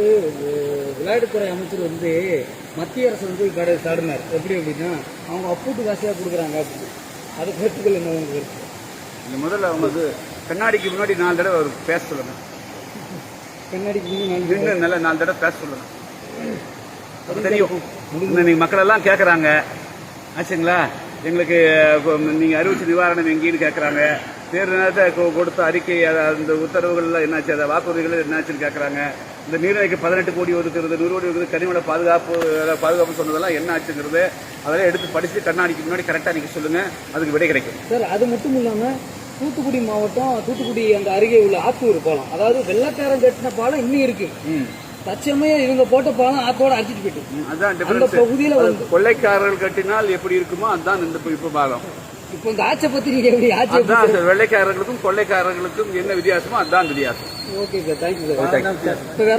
வந்து விளையாட்டுத்துறை அமைச்சர் வந்து மத்திய அரசு வந்து கடை சாடினார். எப்படி அப்படின்னா அவங்க அப்பூட்டு காசியாக கொடுக்குறாங்க அப்படின்னு. அது கருத்துக்கள் என்ன உங்களுக்கு இருக்கு இந்த முதல்ல அவங்க வந்து கண்ணாடிக்கு முன்னாடி நாலு தடவை அவர் பேச சொல்லுங்க. கண்ணாடிக்கு முன்னாடி நல்ல நாலு தடவை பேச அப்ப தெரியும். இன்னைக்கு மக்கள் எல்லாம் கேட்குறாங்க ஆச்சுங்களா? எங்களுக்கு அஹ், நீங்க அறிவிச்ச நிவாரணம் எங்கேன்னு கேட்குறாங்க தேர்தல் நேரத்தை கொடுத்த அறிக்கை அத- அந்த உத்தரவுகள்லாம் என்னாச்சு? அந்த வாக்குறுதிகள் என்னாச்சுன்னு கேட்குறாங்க இந்த நீர்நிலைக்கு பதினெட்டு கோடி ஒதுக்குறது நூறு கோடி ஒதுக்குறது கனிமல பாதுகாப்பு பாதுகாப்பு சொன்னதெல்லாம் என்ன ஆச்சுங்கிறது அதெல்லாம் எடுத்து படிச்சு கண்ணாடிக்கு முன்னாடி கரெக்டாக நீங்க சொல்லுங்க. அதுக்கு விடை கிடைக்கும். சார் அது மட்டும் இல்லாம தூத்துக்குடி மாவட்டம் தூத்துக்குடி அந்த அருகே உள்ள ஆத்தூர் பாலம். அதாவது வெள்ளக்காரன் கட்டின பாலம் இன்னும் இருக்கு. ம். தற்சமயம் இவங்க போட்ட பாலம் ஆத்தோட அடிச்சிட்டு போயிட்டு அதான் அந்த டிஃபரன்ஸ் பகுதியில வந்து கொள்ளைக்காரர்கள் கட்டினால் எப்படி இருக்குமோ அதுதான் இந்த இப்ப பாகம் இப்போ இந்த ஆட்சை பத்தி நீங்க எப்படி ஆட்சி வெள்ளைக்காரர்களுக்கும் கொள்ளைக்காரர்களுக்கும் என்ன வித்தியாசமோ அதுதான் வித்தியாசம். Okay sir thank you Thank sir இப்போ வேற